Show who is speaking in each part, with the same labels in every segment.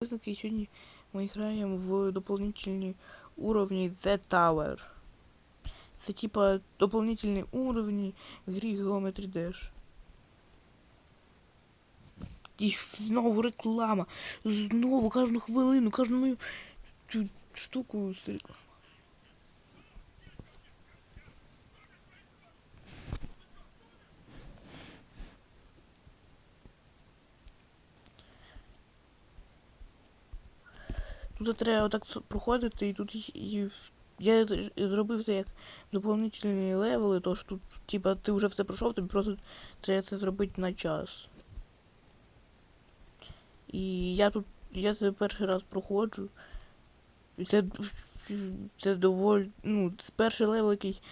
Speaker 1: Признаки сьогодні ми граємо в дополнительні уровні The Tower. Це типа дополнительні уровні в грі Geometry Dash. І знову реклама. Знову кожну хвилину, кожну мою штуку з Тут треба отак проходити, і тут і, і я зробив це як доповнительні левели, тож тут, типа, ти вже все пройшов, тобі просто треба це зробити на час. І я тут, я це перший раз проходжу. І це, це доволі, ну, це перший левел якийсь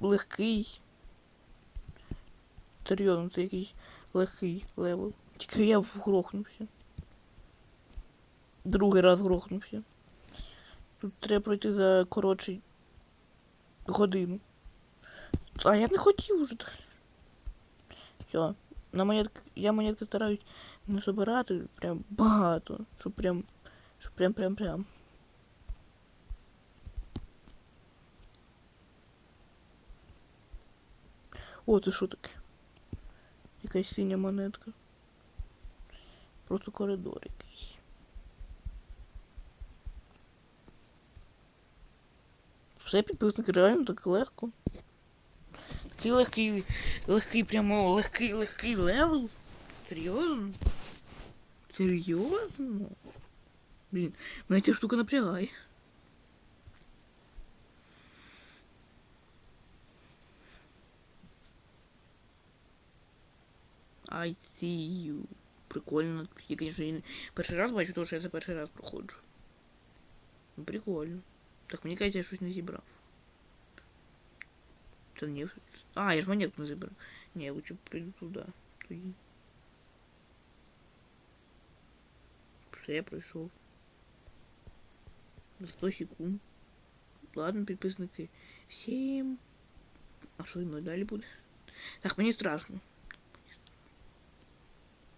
Speaker 1: легкий. Серйозно, це якийсь легкий левел. Тільки я вгрохнувся. Другий раз грохнувся. Тут треба пройти за коротший годину. А я не хотів уже. Все. На монетки, я монетки стараюсь не збирати прям багато. Щоб прям. Щоб прям прям прям. О, це що таке? Якась синя монетка. Просто коридор якийсь. Все підписники реально так легко. Такий легкий, легкий, прямо легкий, легкий левел. Серйозно? Серйозно? Блін, мене ця штука напрягає. I see you. Прикольно. Я, конечно, перший раз бачу, тому що я це перший раз проходжу. Ну, прикольно. Так, мені кажеться, я щось не зібрав. Це не... А, я ж монетку не зібрав. Ні, я лучше піду туди. Тоді. Все, я пройшов. За 100 секунд. Ладно, підписники. Всім. А що зі мною далі буде? Так, мені страшно.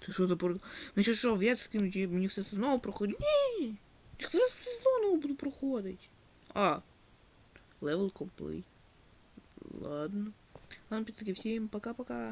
Speaker 1: Це що за пор... Ну що, що, я скинуть, мені все це знову проходить. Ні! Я зараз все знову буду проходити. А. Левел комплей. Ладно. Ладно, підтаки, всем пока-пока.